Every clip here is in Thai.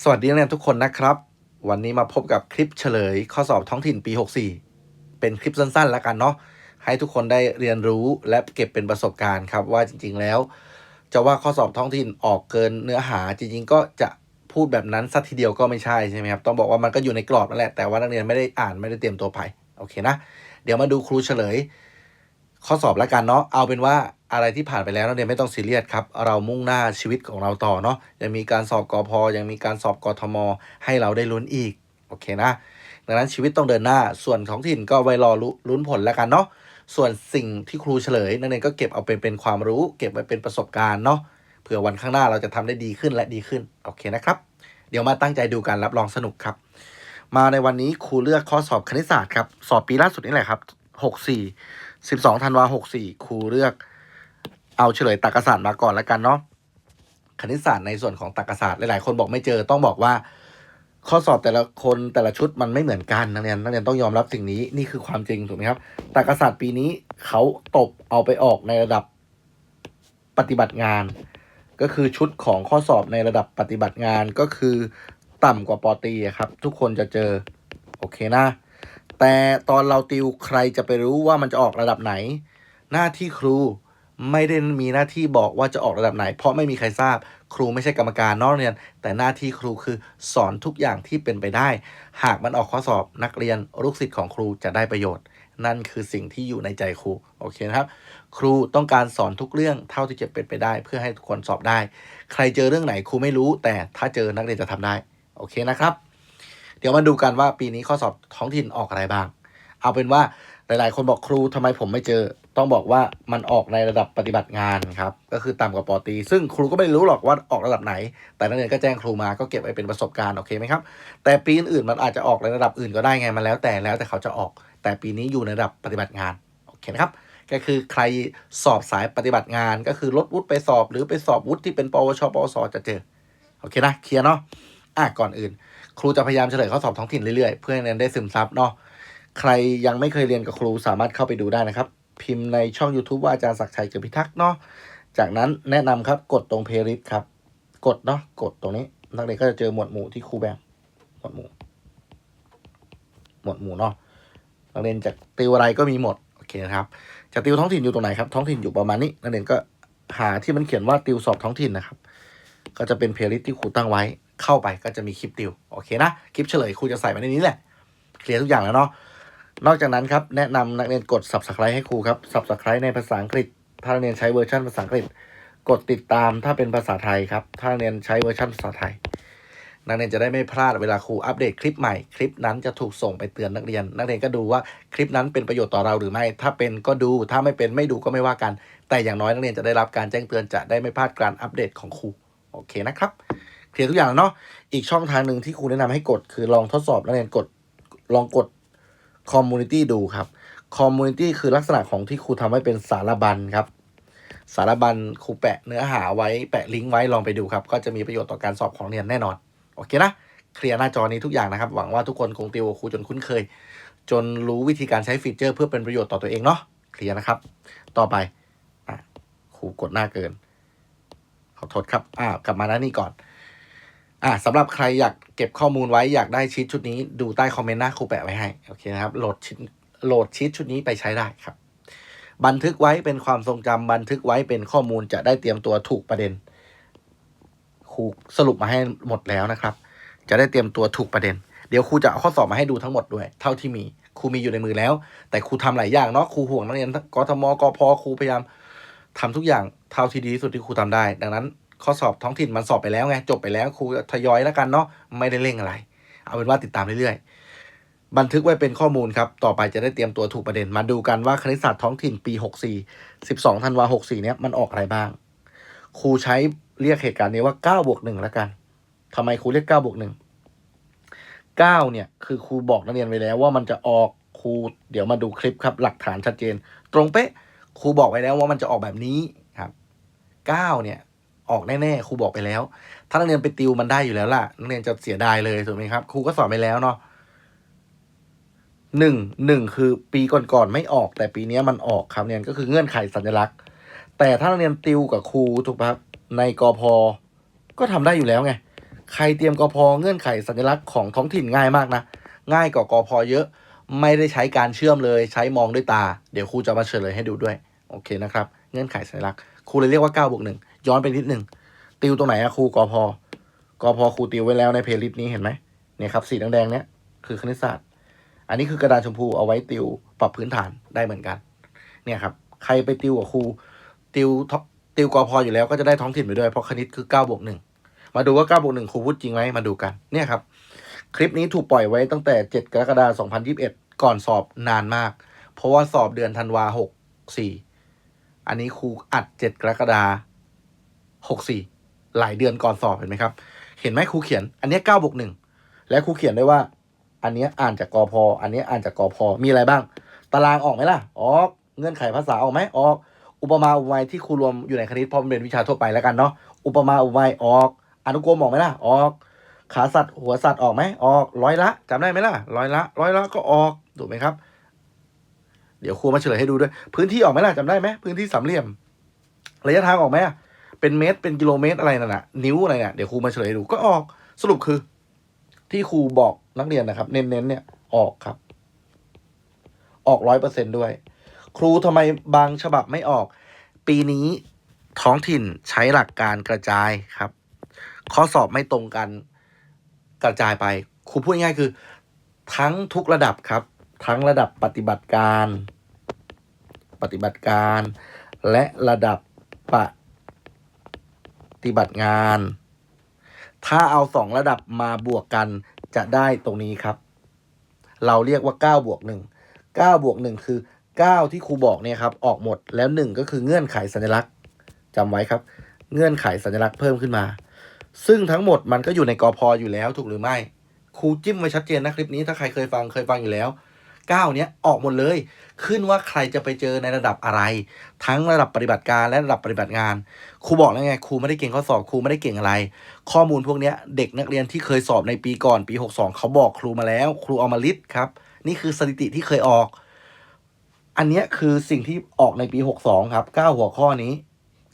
สวัสดีนักเรียนทุกคนนะครับ วันนี้มาพบกับคลิปเฉลยข้อสอบท้องถิ่นปี 64 เป็นคลิปสั้นๆ แล้วกันเนาะให้ทุกคนได้เรียนรู้และเก็บเป็นประสบการณ์ครับว่าจริง ๆ แล้ว จะว่าข้อสอบท้องถิ่นออกเกินเนื้อหาจริง ๆ ก็จะพูดแบบนั้นสักทีเดียวก็ไม่ใช่ใช่ไหมครับต้องบอกว่ามันก็อยู่ในกรอบนั่นแหละแต่ว่านักเรียนไม่ได้อ่านไม่ได้เตรียมตัวไปโอเคนะ เดี๋ยวมาดูครูเฉลย ข้อสอบแล้วกันเนาะเอาเป็นว่าอะไรที่ผ่านไปแล้วนักเรียนไม่ต้องซีเรียสครับ เรามุ่งหน้าชีวิตของเราต่อเนาะยังมีการสอบกอพอยังมีการสอบกอทม ให้เราได้ลุ้นอีก โอเคนะ ดังนั้นชีวิตต้องเดินหน้าส่วนท้องถิ่นก็ไว้รอลุ้นผลแล้วกันเนาะส่วนสิ่งที่ครูเฉลยนักเรียนก็เก็บเอาเป็นเป็นความรู้ เก็บไว้เป็นประสบการณ์เนาะเผื่อวันข้างหน้าเราจะทำได้ดีขึ้นและดีขึ้นโอเคนะครับ เดี๋ยวมาตั้งใจดูกันรับรองสนุกครับ มาในวันนี้ครูเลือกข้อสอบคณิตศาสตร์ครับสอบปีล่าสุดนี่แหละครับ64 12ธันวา64ครูเลือก เอาเฉลยตรรกศาสตร์มาก่อนแล้วกันเนาะคณิตศาสตร์ในส่วนของตรรกศาสตร์หลายๆคนบอกไม่เจอต้องบอกว่า ข้อสอบแต่ละคนแต่ละชุดมันไม่เหมือนกันนักเรียนนักเรียนต้องยอมรับสิ่งนี้นี่คือความจริงถูกไหมครับตรรกศาสตร์ปีนี้เขาตบเอาไปออกในระดับปฏิบัติงาน ก็คือชุดของข้อสอบในระดับปฏิบัติงานก็คือ ต่ำกว่าปอตีครับ ทุกคนจะเจอ โอเคนะ แต่ตอนเราติวใครจะไปรู้ว่ามันจะออกระดับไหน หน้าที่ครูไม่ได้มีหน้าที่บอกว่าจะออกระดับไหน เพราะไม่มีใครทราบ ครูไม่ใช่กรรมการนอกเรียน แต่หน้าที่ครูคือสอนทุกอย่างที่เป็นไปได้ หากมันออกข้อสอบนักเรียนลูกศิษย์ของครูจะได้ประโยชน์ นั่นคือสิ่งที่อยู่ในใจครูโอเคนะครับ ครูต้องการสอนทุกเรื่องเท่าที่จะเป็นไปได้ เพื่อให้ทุกคนสอบได้ ใครเจอเรื่องไหนครูไม่รู้ แต่ถ้าเจอนักเรียนจะทำได้โอเคนะครับ เดี๋ยวมาดูกันว่าปีนี้ข้อสอบท้องถิ่นออกอะไรบ้าง เอาเป็นว่าหลาย ๆ คนบอกครูทำไมผมไม่เจอ ต้องบอกว่ามันออกในระดับปฏิบัติงานครับ ก็คือต่ำกว่าปอตี ซึ่งครูก็ไม่รู้หรอกว่าออกระดับไหน แต่นักเรียนก็แจ้งครูมาก็เก็บไว้เป็นประสบการณ์โอเคไหมครับ แต่ปีอื่นๆมันอาจจะออกในระดับอื่นก็ได้ไงมันแล้ว แต่แล้วแต่เขาจะออก แต่ปีนี้อยู่ในระดับปฏิบัติงานโอเคนะครับก็คือใครสอบสายปฏิบัติงานก็คือลดวุฒิไปสอบ หรือไปสอบวุฒิที่เป็นปวชปวสจะเจอ โอเคนะ เคลียร์เนาะอะก่อนอื่น ครูจะพยายามเฉลยข้อสอบท้องถิ่นเรื่อยๆ เพื่อให้นักเรียนได้ซึมซับเนาะใครยังไม่เคยเรียนกับครูสามารถเข้าไปดูได้นะครับ พิมพ์ในช่อง YouTube ว่าอาจารย์ศักดิ์ชัยเกิดพิทักษ์เนาะจากนั้นแนะนำครับกดตรงเพลย์ลิสต์ครับ กดเนาะกดตรงนี้ นักเรียนก็จะเจอหมวดหมู่ที่ครูแบ่งหมวดหมู่ หมวดหมู่เนาะนักเรียนจะติวอะไรก็มีหมดโอเคนะครับจะติวท้องถิ่นอยู่ตรงไหนครับท้องถิ่นอยู่ประมาณนี้นักเรียนก็หาที่มันเขียนว่าติวสอบท้องถิ่นนะครับ ก็จะเป็นเพลย์ลิสต์ที่ครูตั้งไว้ เข้าไปก็จะมีคลิปติวโอเคนะคลิปเฉลยครูจะใส่ไว้ในนี้แหละเคลียร์ทุกอย่างแล้วเนาะนอกจากนั้นครับแนะนำนักเรียนกด subscribe ให้ครูครับ subscribe ในภาษาอังกฤษ ถ้านักเรียนใช้เวอร์ชันภาษาอังกฤษ กดติดตามถ้าเป็นภาษาไทยครับ ถ้านักเรียนใช้เวอร์ชันภาษาไทย นักเรียนจะได้ไม่พลาดเวลาครูอัปเดตคลิปใหม่ คลิปนั้นจะถูกส่งไปเตือนนักเรียน นักเรียนก็ดูว่าคลิปนั้นเป็นประโยชน์ต่อเราหรือไม่ ถ้าเป็นก็ดู ถ้าไม่เป็นไม่ดูก็ไม่ว่ากัน แต่อย่างน้อยนักเรียนจะได้รับการแจ้งเตือนจะได้ไม่พลาดการอัปเดตของครู โอเคนะครับ เคลียร์ทุกอย่างแล้วเนาะอีกช่องทางหนึ่งที่ครูแนะนำให้กด คือลองทดสอบนักเรียนกดลองกด community ดูครับ community คือลักษณะของที่ครูทำไว้เป็นสารบัญครับ สารบัญครูแปะเนื้อหาไว้แปะลิงก์ไว้ลองไปดูครับ ก็จะมีประโยชน์ต่อการสอบของเรียนแน่นอน โอเคนะเคลียร์หน้าจอนี้ทุกอย่างนะครับ หวังว่าทุกคนคงติวกับครูจนคุ้นเคย จนรู้วิธีการใช้ฟีเจอร์ เพื่อเป็นประโยชน์ต่อตัวเองเนาะเคลียร์นะครับ ต่อไปอะครูกดหน้าเกิน ขอโทษครับอ่ากลับมาหน้านี่ก่อน อ่าสำหรับใครอยากเก็บข้อมูลไว้อยากได้ชีตชุดนี้ดูใต้คอมเมนต์หน้าครูแปะไว้ให้โอเคนะครับโหลดชีตโหลดชีตชุดนี้ไปใช้ได้ครับ บันทึกไว้เป็นความทรงจำบันทึกไว้เป็นข้อมูลจะได้เตรียมตัวถูกประเด็นครูสรุปมาให้หมดแล้วนะครับ จะได้เตรียมตัวถูกประเด็น เดี๋ยวครูจะเอาข้อสอบมาให้ดูทั้งหมดด้วย เท่าที่มีครูมีอยู่ในมือแล้ว แต่ครูทำหลายอย่างเนาะครูห่วงนักเรียนกทมกพครูพยายามทำทุกอย่างเท่าที่ดีที่สุดที่ครูทำได้ ดังนั้น ข้อสอบท้องถิ่นมันสอบไปแล้วไงจบไปแล้วครูทยอยแล้วกันเนาะไม่ได้เร่งอะไร เอาเป็นว่าติดตามเรื่อยๆ บันทึกไว้เป็นข้อมูลครับ ต่อไปจะได้เตรียมตัวถูกประเด็นมาดูกันว่าคณิตศาสตร์ท้องถิ่นปี 64 12ธันวา64 เนี้ยมันออกอะไรบ้าง ครูใช้เรียกเหตุการณ์นี้ว่า9บวก1แล้วกันทำไมครูเรียก9บวก1 9เนี่ยคือครูบอกนักเรียนไว้แล้วว่ามันจะออกครูเดี๋ยวมาดูคลิปครับ หลักฐานชัดเจน ตรงเป๊ะครูบอกไว้แล้วว่ามันจะออกแบบนี้ครับ 9 เนี่ย ออกแน่ๆครูบอกไปแล้ว ถ้านักเรียนไปติวมันได้อยู่แล้วล่ะนักเรียนจะเสียดายเลยถูกไหมครับครูก็สอนไปแล้วเนาะหนึ่งหนึ่งคือปีก่อนๆไม่ออก แต่ปีนี้มันออกครับเนี่ยก็คือเงื่อนไขสัญลักษณ์ แต่ถ้านักเรียนติวกับครูถูกปะครับในกอพอก็ทำได้อยู่แล้วไงใครเตรียมกพเงื่อนไขสัญลักษณ์ของท้องถิ่นง่ายมากนะง่ายกว่ากพเยอะไม่ได้ใช้การเชื่อมเลยใช้มองด้วยตา เดี๋ยวครูจะมาเฉลยให้ดูด้วย โอเคนะครับ เงื่อนไขสัญลักษณ์ครูเลยเรียกว่า9บวกหนึ่ง ย้อนไปนิดหนึ่งติวตรงไหนอะครูกอพอกอพอครูติวไว้แล้วในเพลย์ลิสต์นี้เห็นไหมเนี่ยครับสีแดงๆเนี้ยคือคณิตศาสตร์ อันนี้คือกระดาษชมพูเอาไว้ติวปรับพื้นฐานได้เหมือนกัน เนี่ยครับ ใครไปติวกับครูติวท็อปติวกอพออยู่แล้วก็จะได้ท้องถิ่นไปด้วยเพราะคณิตคือ9บวกหนึ่งมาดูว่า9บวกหนึ่งครูพูดจริงไหมมาดูกันเนี่ยครับ คลิปนี้ถูกปล่อยไว้ตั้งแต่ 7 กรกฎาคม2021 ก่อนสอบนานมาก เพราะว่าสอบเดือนธันวา64อันนี้ครูอัด 7 กรกฎาคม 64 หลายเดือนก่อนสอบเห็นไหมครับ เห็นไหมครูเขียน อันเนี้9บวกหนึ่งและครูเขียนได้ว่า อันเนี้ยอ่านจากกอพออันเนี้ยอ่านจากกอพอมีอะไรบ้าง ตารางออกไหมล่ะ ออก เงื่อนไขภาษาออกไหมออก อุปมาอุปไมยที่ครูรวมอยู่ในคณิตพราะมันเป็นวิชาทั่วไปแล้วกันเนาะ อุปมาอุปไมยออก อนุกรมออกไหมล่ะ ออก ขาสัตว์หัวสัตว์ออกไหมออก ร้อยละจำได้ไหมล่ะ ร้อยละ ร้อยละก็ออก ถูกไหมครับเดี๋ยวครูมาเฉลยให้ดูด้วย พื้นที่ออกไหมล่ะจำได้ไหมพื้นที่สามเหลี่ยม ระยะทางออกไหมอะ เป็นเมตรเป็นกิโลเมตรอะไรนั่นน่ะนิ้วอะไรเนี่ยเดี๋ยวครูมาเฉลยให้ดูก็ออกสรุปคือ ที่ครูบอกนักเรียนนะครับ เน้นๆเนี่ยออกครับ ออกร้อยเปอร์เซ็นด้วย ครูทำไมบางฉบับไม่ออก ปีนี้ท้องถิ่นใช้หลักการกระจายครับ ข้อสอบไม่ตรงกันกระจายไป ครูพูดง่ายคือ ทั้งทุกระดับครับ ทั้งระดับปฏิบัติการ ปฏิบัติการ และระดับป ฏิบัติงาน ถ้าเอาสองระดับมาบวกกันจะได้ตรงนี้ครับ เราเรียกว่า 9 บวก 1 9 บวก 1 คือ 9 ที่ครูบอกเนี่ยครับ ออกหมดแล้ว 1 ก็คือเงื่อนไขสัญลักษณ์จำไว้ครับ เงื่อนไขสัญลักษณ์เพิ่มขึ้นมา ซึ่งทั้งหมดมันก็อยู่ในกอพออยู่แล้วถูกหรือไม่ครูจิ้มไว้ชัดเจนนะคลิปนี้ถ้าใครเคยฟังเคยฟังอยู่แล้ว 9 เนี้ยออกหมดเลย ขึ้นว่าใครจะไปเจอในระดับอะไร ทั้งระดับปฏิบัติการและระดับปฏิบัติงาน ครูบอกแล้วไงครูไม่ได้เก่งข้อสอบครูไม่ได้เก่งอะไร ข้อมูลพวกเนี้ยเด็กนักเรียนที่เคยสอบในปีก่อนปี 62 เขาบอกครูมาแล้ว ครูเอามาลิสต์ครับ นี่คือสถิติที่เคยออก อันเนี้ยคือสิ่งที่ออกในปี 62 ครับ 9 หัวข้อนี้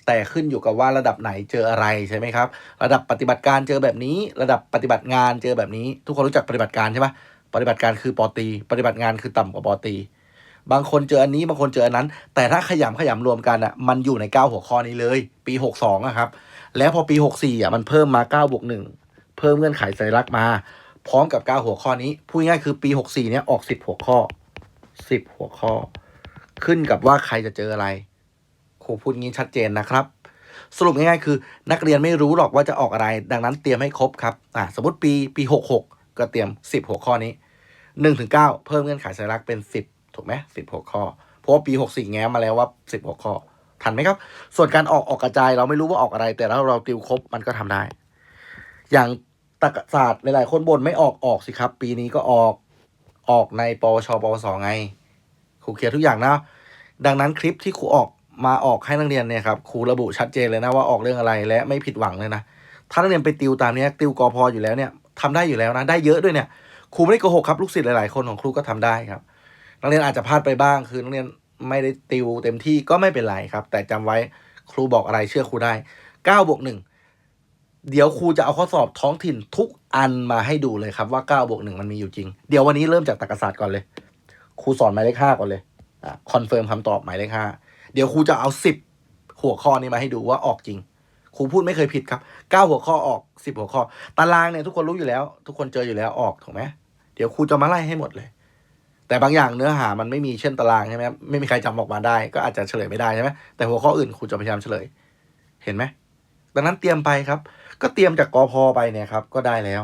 แต่ขึ้นอยู่กับว่าระดับไหนเจออะไรใช่ไหมครับ ระดับปฏิบัติการเจอแบบนี้ ระดับปฏิบัติงานเจอแบบนี้ ทุกคนรู้จักปฏิบัติการใช่ไหม ปฏิบัติการคือปอตี ปฏิบัติงานคือต่ำกว่าปอตี บางคนเจออันนี้บางคนเจออันนั้น แต่ถ้าขยำขยำรวมกันอะมันอยู่ใน 9 หัวข้อนี้เลย ปี 62อะครับ แล้วพอปี 64อะมันเพิ่มมา9บวก1เพิ่มเงื่อนไขสัญลักษณ์มา พร้อมกับ 9 หัวข้อนี้พูดง่ายคือปี 64เนี้ยออก 10 หัวข้อ 10 หัวข้อ ขึ้นกับว่าใครจะเจออะไรครูพูดงี้ชัดเจนนะครับสรุปง่ายๆคือ นักเรียนไม่รู้หรอกว่าจะออกอะไร ดังนั้นเตรียมให้ครบครับอ่าสมมติปีปี66ก็ เตรียม 10 หัวข้อนี้1ถึง9เพิ่มเงื่อนไขสัญลักษณ์เป็น 10 ถูกไหม10หัวข้อ เพราะว่าปี 64 แง้มมาแล้วว่า 10 หัวข้อ ทันไหมครับ ส่วนการออกออกกระจายเราไม่รู้ว่าออกอะไร แต่ถ้าเราติวครบมันก็ทำได้ อย่างตรรกศาสตร์หลายๆ คนบ่นไม่ออกออกสิครับ ปีนี้ก็ออกออกในปวชปวสไงครูเคลียร์ทุกอย่างนะ ดังนั้นคลิปที่ครูออกมาออกให้นักเรียนเนี่ยครับครูระบุชัดเจนเลยนะว่าออกเรื่องอะไรและไม่ผิดหวังเลยนะถ้านักเรียนไปติวตามนี้ติวกอพออยู่แล้วเนี่ย ทำได้อยู่แล้วนะ ได้เยอะด้วยเนี่ยครูไม่ได้โกหกครับลูกศิษย์หลายๆคนของครูก็ทำได้ครับ นักเรียนอาจจะพลาดไปบ้าง คือนักเรียนไม่ได้ติวเต็มที่ก็ไม่เป็นไรครับ แต่จำไว้ครูบอกอะไรเชื่อครูได้9บวก1เดี๋ยวครูจะเอาข้อสอบท้องถิ่นทุกอันมาให้ดูเลยครับว่า9บวก1มันมีอยู่จริง เดี๋ยววันนี้เริ่มจากตรรกศาสตร์ก่อนเลย ครูสอนหมายเลขห้าก่อนเลยอะคอนเฟิร์มคำตอบหมายเลขห้าเดี๋ยวครูจะเอาสิบหัวข้อนี้มาให้ดูว่าออกจริง ครูพูดไม่เคยผิดครับเก้าหัวข้อออกสิบหัวข้อ ตารางเนี่ยทุกคนรู้อยู่แล้ว ทุกคนเจออยู่แล้วออกถูกไหมเดี๋ยวครูจะมาไล่ให้หมดเลย แต่บางอย่างเนื้อหามันไม่มีเช่นตารางใช่ไหมไม่มีใครจำออกมาได้ ก็อาจจะเฉลยไม่ได้ใช่ไหมแต่หัวข้ออื่นครูจะพยายามเฉลย เห็นไหมดังนั้นเตรียมไปครับ ก็เตรียมจากกอพอไปเนี่ยครับก็ได้แล้ว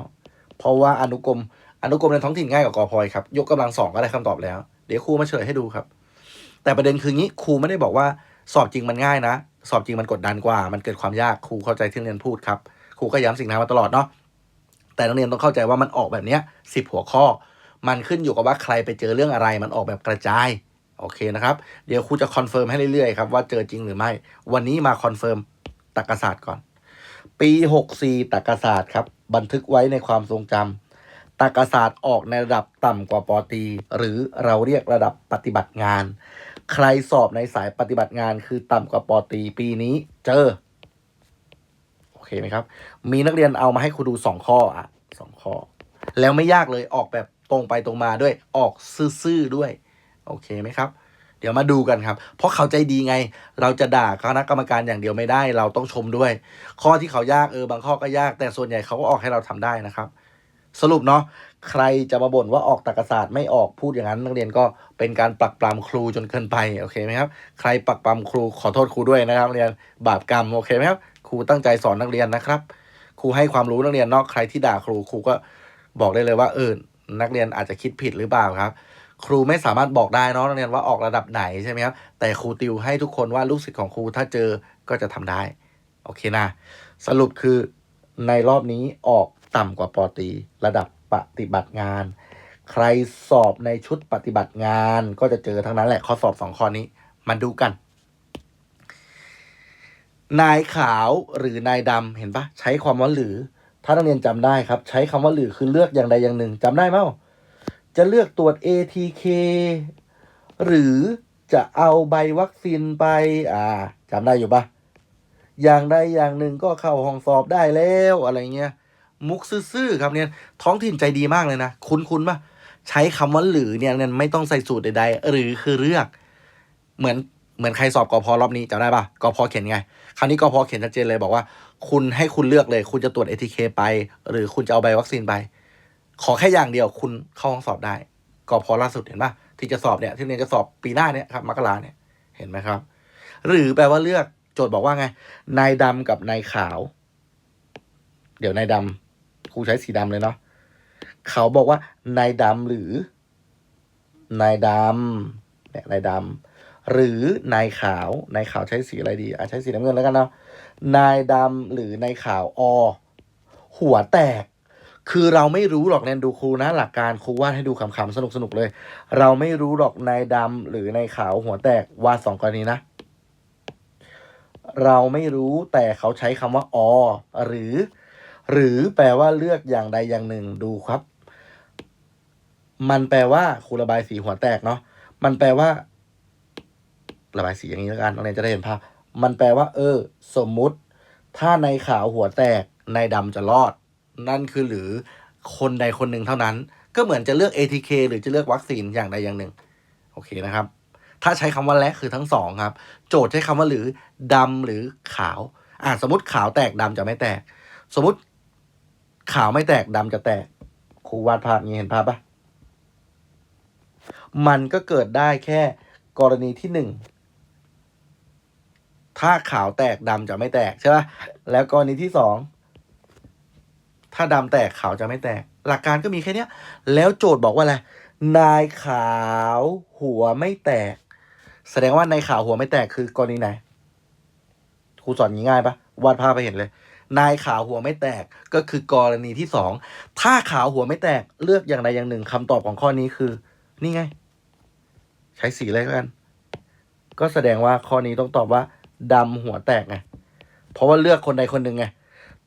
เพราะว่าอนุกรมอนุกรมในท้องถิ่นง่ายกว่ากอพอยครับยกกำลังสองก็ได้คำตอบแล้ว เดี๋ยวครูมาเฉลยให้ดูครับ แต่ประเด็นคืองี้ครูไม่ได้บอกว่าสอบจริงมันง่ายนะ สอบจริงมันกดดันกว่า มันเกิดความยากครูเข้าใจที่นักเรียนพูดครับครูก็ย้ำสิ่งนั้นมาตลอดเนาะแต่นักเรียนต้องเข้าใจว่ามันออกแบบเนี้ยสิบหัวข้อ มันขึ้นอยู่กับว่าใครไปเจอเรื่องอะไร มันออกแบบกระจายโอเคนะครับเดี๋ยวครูจะคอนเฟิร์มให้เรื่อยๆครับว่าเจอจริงหรือไม่ วันนี้มาคอนเฟิร์มตรรกศาสตร์ก่อน ปี64ตรรกศาสตร์ครับบันทึกไว้ในความทรงจำตรรกศาสตร์ออกในระดับต่ำกว่าปอตี หรือเราเรียกระดับปฏิบัติงาน ใครสอบในสายปฏิบัติงานคือต่ำกว่าปอตรีปีนี้เจอ โอเคไหมครับ มีนักเรียนเอามาให้ครูดูสองข้ออะสองข้อ แล้วไม่ยากเลยออกแบบตรงไปตรงมาด้วยออกซื่อๆด้วย โอเคไหมครับ เดี๋ยวมาดูกันครับ เพราะเขาใจดีไง เราจะด่าคณะกรรมการอย่างเดียวไม่ได้ เราต้องชมด้วย ข้อที่เขายากเออบางข้อก็ยาก แต่ส่วนใหญ่เขาก็ออกให้เราทำได้นะครับ สรุปเนาะ ใครจะมาบ่นว่าออกตรรกศาสตร์ไม่ออกพูดอย่างนั้น นักเรียนก็เป็นการปรักปรำครูจนเกินไปโอเคไหมครับใครปรักปรำครูขอโทษครูด้วยนะครับนักเรียนบาปกรรมโอเคไหมครับครูตั้งใจสอนนักเรียนนะครับ ครูให้ความรู้นักเรียนเนอกใครที่ด่าครูครูก็บอกได้เลยว่าเออนักเรียนอาจจะคิดผิดหรือเปล่าครับ ครูไม่สามารถบอกได้เนาะนักเรียนว่าออกระดับไหนใช่ไหมครับแต่ครูติวให้ทุกคนว่าลูกศิษย์ของครูถ้าเจอก็จะทำได้โอเคนะสรุปคือในรอบนี้ออกต่ำกว่าปอตรีระดับ ปฏิบัติงาน ใครสอบในชุดปฏิบัติงานก็จะเจอทั้งนั้นแหละข้อสอบสองข้อนี้มาดูกัน นายขาวหรือนายดำเห็นปะใช้ความว่าหรือ ถ้านักเรียนจำได้ครับ ใช้คำว่าหรือคือเลือกอย่างใดอย่างหนึ่งจำได้ไหมจะเลือกตรวจ ATK หรือจะเอาใบวัคซีนไปอ่าจำได้อยู่ปะอย่างใดอย่างหนึ่งก็เข้าห้องสอบได้แล้วอะไรเงี้ย มุกซื่อๆครับเนี่ยท้องถิ่นใจดีมากเลยนะ คุ้นๆปะใช้คำว่าหรือเนี่ยเนี่ยไม่ต้องใส่สูตรใดๆ หรือคือเลือกเหมือนเหมือนใครสอบกอพอรอบนี้จำได้ปะกอพอเขียนไง คราวนี้กอพอเขียนชัดเจนเลยบอกว่า คุณให้คุณเลือกเลย คุณจะตรวจ ATK ไป หรือคุณจะเอาใบวัคซีนไป ขอแค่อย่างเดียวคุณเข้าห้องสอบได้กอพอล่าสุดเห็นปะที่จะสอบเนี่ยที่เรียนจะสอบปีหน้าเนี่ยครับมกราเนี่ยเห็นไหมครับ หรือแปลว่าเลือกโจทย์บอกว่าไงนายดำกับนายขาว เดี๋ยวนายดำ ครูใช้สีดำเลยเนาะเขาบอกว่านายดำหรือนายดำเนี่ยนายดำหรือนายขาวนายขาวใช้สีอะไรดีอะใช้สีน้ำเงินแล้วกันเนาะนายดำหรือนายขาวอหัวแตก คือเราไม่รู้หรอกเรียนดูครูนะ หลักการครูวาดให้ดูขำๆสนุกๆเลย เราไม่รู้หรอกนายดำหรือนายขาวหัวแตกวาดสองกรณีนะ เราไม่รู้แต่เขาใช้คำว่าอหรือ หรือแปลว่าเลือกอย่างใดอย่างหนึ่งดูครับ มันแปลว่าครูระบายสีหัวแตกเนาะมันแปลว่า ระบายสีอย่างนี้แล้วกันนักเรียนจะได้เห็นภาพมันแปลว่า เออ สมมุติ ถ้าในขาวหัวแตกในดำจะรอด นั่นคือหรือคนใดคนหนึ่งเท่านั้น ก็เหมือนจะเลือก ATK หรือจะเลือกวัคซีนอย่างใดอย่างหนึ่ง โอเคนะครับ ถ้าใช้คำว่าและคือทั้งสองครับ โจทย์ใช้คำว่าหรือดำหรือขาว อ่าสมมติขาวแตกดำจะไม่แตก สมมติ ขาวไม่แตกดำจะแตกครูวาดภาพนี้เห็นภาพปะมันก็เกิดได้แค่กรณีที่หนึ่งถ้าขาวแตกดำจะไม่แตกใช่ปะแล้วกรณีที่สองถ้าดำแตกขาวจะไม่แตก หลักการก็มีแค่เนี้ยแล้วโจทย์บอกว่าอะไรนายขาวหัวไม่แตก แสดงว่านายขาวหัวไม่แตกคือกรณีไหนครูสอนง่ายๆปะวาดภาพไปเห็นเลย นายขาวหัวไม่แตกก็คือกรณีที่สองถ้าขาวหัวไม่แตกเลือกอย่างใดอย่างหนึ่งคำตอบของข้อนี้คือ นี่ไง ใช้สีอะไรกัน ก็แสดงว่าข้อนี้ต้องตอบว่าดำหัวแตกไงเพราะว่าเลือกคนใดคนหนึ่งไง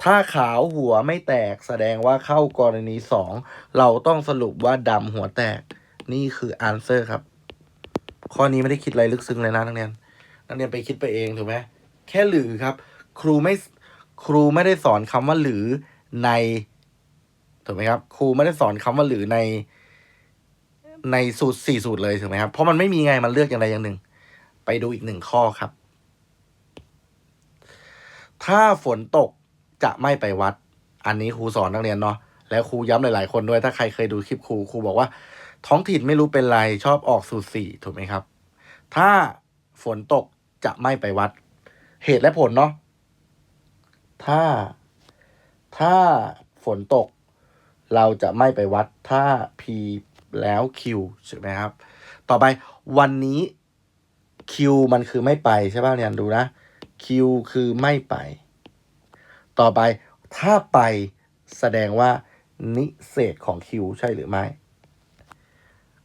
ถ้าขาวหัวไม่แตกแสดงว่าเข้ากรณีสองเราต้องสรุปว่าดำหัวแตก นี่คืออันเซอร์ครับ ข้อนี้ไม่ได้คิดอะไรลึกซึ้งเลยนะนักเรียนนักเรียนไปคิดไปเองถูกไหมแค่หรือครับ ครูไม่ ครูไม่ได้สอนคำว่าหรือในถูกไหมครับ ครูไม่ได้สอนคำว่าหรือในในสูตรสี่สูตรเลยถูกไหมครับ เพราะมันไม่มีไงมันเลือกอย่างใดอย่างหนึ่ง ไปดูอีกหนึ่งข้อครับ ถ้าฝนตกจะไม่ไปวัด อันนี้ครูสอนนักเรียนเนาะแล้วครูย้ำหลาย ๆ คนด้วยถ้าใครเคยดูคลิปครูครูบอกว่า ท้องถิ่นไม่รู้เป็นไรชอบออกสูตรสี่ถูกไหมครับ ถ้าฝนตกจะไม่ไปวัด เหตุและผลเนาะ ถ้า ถ้าฝนตก เราจะไม่ไปวัดถ้า P แล้ว Q ใช่ไหมครับ ต่อไปวันนี้ Q มันคือไม่ไปใช่ป่ะเรียนดูนะ Q คือไม่ไป ต่อไปถ้าไปแสดงว่านิเศษของ Q ใช่หรือไม่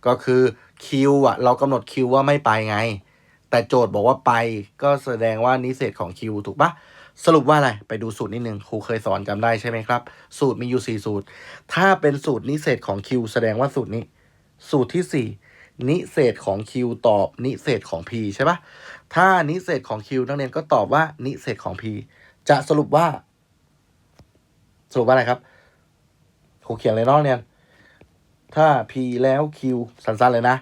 ก็คือ Q อะ เรากำหนด Q ว่าไม่ไปไง แต่โจทย์บอกว่าไปก็แสดงว่านิเศษของ Q ถูกปะ สรุปว่าอะไร ไปดูสูตรนิดนึงครูเคยสอนจำได้ใช่ไหมครับ สูตรมีอยู่สี่สูตร ถ้าเป็นสูตรนิเศษของ Q แสดงว่าสูตรนี้ สูตรที่สี่นิเศษของ Q ตอบ นิเศษของ P ใช่ปะถ้านิเศษของ Q นักเรียนก็ตอบว่านิเศษของ P จะสรุปว่า สรุปว่าอะไรครับครูเขียนเลยเนาะเนี่ยถ้า p แล้ว q สั้นๆเลยนะ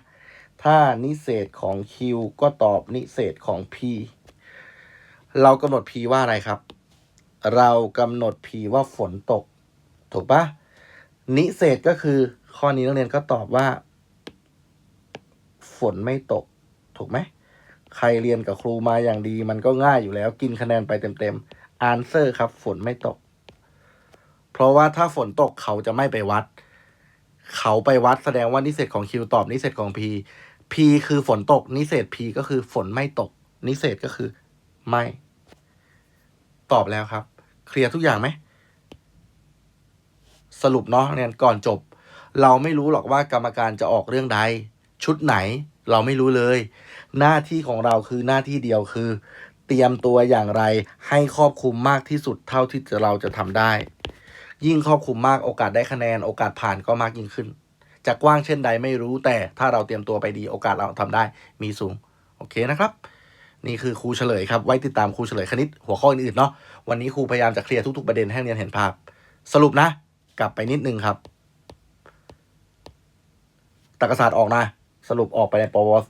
ถ้านิเศษของ q ก็ตอบนิเศษของ p เรากำหนด p ว่าอะไรครับ เรากำหนด p ว่าฝนตก ถูกปะนิเศษก็คือข้อนี้นักเรียนก็ตอบว่า ฝนไม่ตก ถูกไหม ใครเรียนกับครูมาอย่างดี มันก็ง่ายอยู่แล้ว กินคะแนนไปเต็มๆ answer ครับ ฝนไม่ตก เพราะว่าถ้าฝนตกเขาจะไม่ไปวัด เขาไปวัดแสดงว่านิเศษของ Q ตอบนิเศษของ P P คือฝนตก นิเศษ P ก็คือฝนไม่ตก นิเศษก็คือ ไม่ ตอบแล้วครับ เคลียร์ทุกอย่างไหม สรุปเนาะเนี่ยก่อนจบ เราไม่รู้หรอกว่ากรรมการจะออกเรื่องใด ชุดไหน เราไม่รู้เลย หน้าที่ของเราคือหน้าที่เดียวคือ เตรียมตัวอย่างไรให้ครอบคลุมมากที่สุดเท่าที่เราจะทำได้ ยิ่งครอบคลุมมากโอกาสได้คะแนน โอกาสผ่านก็มากยิ่งขึ้นจะกว้างเช่นใดไม่รู้แต่ถ้าเราเตรียมตัวไปดีโอกาสเราทำได้มีสูง โอเคนะครับ นี่คือครูเฉลยครับไว้ติดตามครูเฉลยคณิตหัวข้ออื่นๆเนาะวันนี้ครูพยายามจะเคลียร์ทุกๆประเด็นให้เรียนเห็นภาพ สรุปนะ กลับไปนิดนึงครับตรรกศาสตร์ออกนะ สรุปออกไปในปวส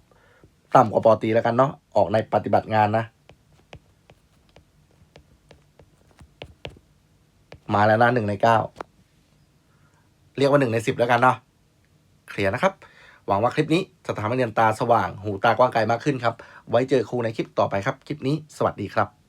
ต่ำกว่าปตีแล้วกันเนาะออกในปฏิบัติงานนะ มาแล้วนะหนึ่งในเก้าเรียกว่าหนึ่งในสิบแล้วกันเนาะเคลียร์นะครับ หวังว่าคลิปนี้จะทำให้เรียนตาสว่าง หูตากว้างไกลมากขึ้นครับ ไว้เจอครูในคลิปต่อไปครับ คลิปนี้สวัสดีครับ